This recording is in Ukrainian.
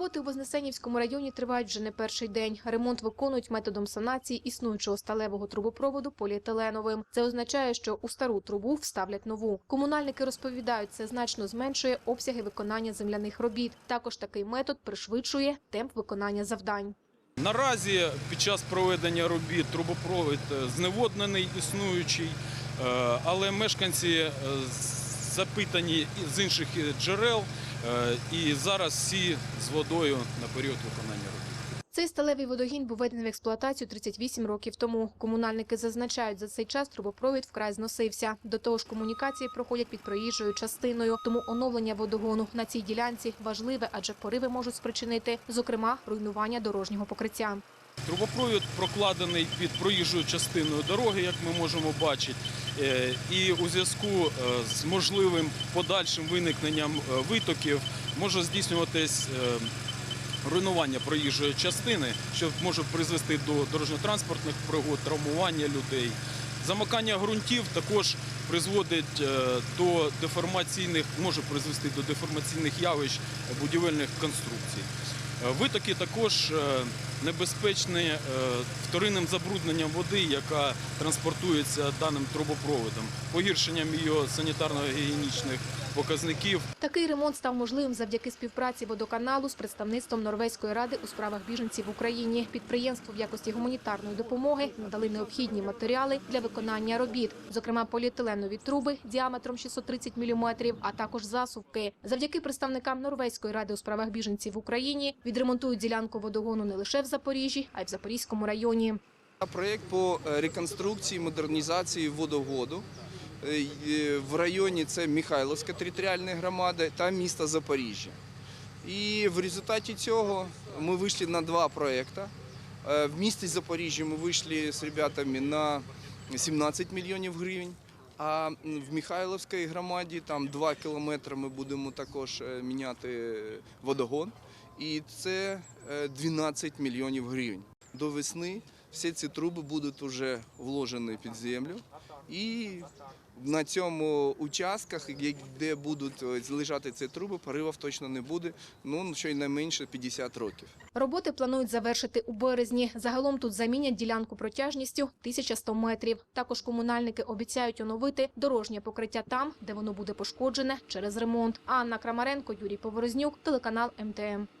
Роботи у Вознесенівському районі тривають вже не перший день. Ремонт виконують методом санації існуючого сталевого трубопроводу поліетиленовим. Це означає, що у стару трубу вставлять нову. Комунальники розповідають, це значно зменшує обсяги виконання земляних робіт. Також такий метод пришвидшує темп виконання завдань. Наразі під час проведення робіт трубопровід е, зневоднений існуючий, е, але мешканці е, запитані з інших джерел і зараз всі з водою на період виконання робіт. Цей сталевий водогін був введений в експлуатацію 38 років тому. Комунальники зазначають, за цей час трубопровід вкрай зносився. До того ж, комунікації проходять під проїжджою частиною. Тому оновлення водогону на цій ділянці важливе, адже пориви можуть спричинити, зокрема, руйнування дорожнього покриття. Трубопровід прокладений під проїжджою частиною дороги, як ми можемо бачити, Е, і у зв'язку е, з можливим подальшим виникненням е, витоків може здійснюватись руйнування проїжджої частини, що може призвести до дорожньо-транспортних пригод, травмування людей. Замикання ґрунтів також призводить до деформаційних, може призвести до деформаційних явищ будівельних конструкцій. Витоки також е, небезпечні е, вторинним забрудненням води, яка транспортується даним трубопроводом, погіршенням її санітарно-гігієнічних показників. Такий ремонт став можливим завдяки співпраці водоканалу з представництвом Норвезької ради у справах біженців в Україні. Підприємство в якості гуманітарної допомоги надали необхідні матеріали для виконання робіт, зокрема поліетиленові труби діаметром 630 мм, а також засувки. Завдяки представникам Норвезької ради у справах біженців в Україні відремонтують ділянку водогону не лише в Запоріжжі, а й в Запорізькому районі. Проєкт по е, реконструкції, модернізації водоводу. Е, В районі це Михайловська територіальна громада та місто Запоріжжя. І в результаті цього ми вийшли на два проєкти. Е, В місті Запоріжжя ми вийшли з ребятами на 17 мільйонів гривень. А в Михайловській громаді там 2 кілометри ми будемо також е, міняти водогон. І це е, 12 мільйонів гривень. До весни всі ці труби будуть вже вложені під землю. І на цьому участках, де будуть е, лежати ці труби, поривів точно не буде. Ну, щонайменше 50 років. Роботи планують завершити у березні. Загалом тут замінять ділянку протяжністю 1100 метрів. Також комунальники обіцяють оновити дорожнє покриття там, де воно буде пошкоджене через ремонт. Анна Крамаренко, Юрій Поворознюк, телеканал МТМ.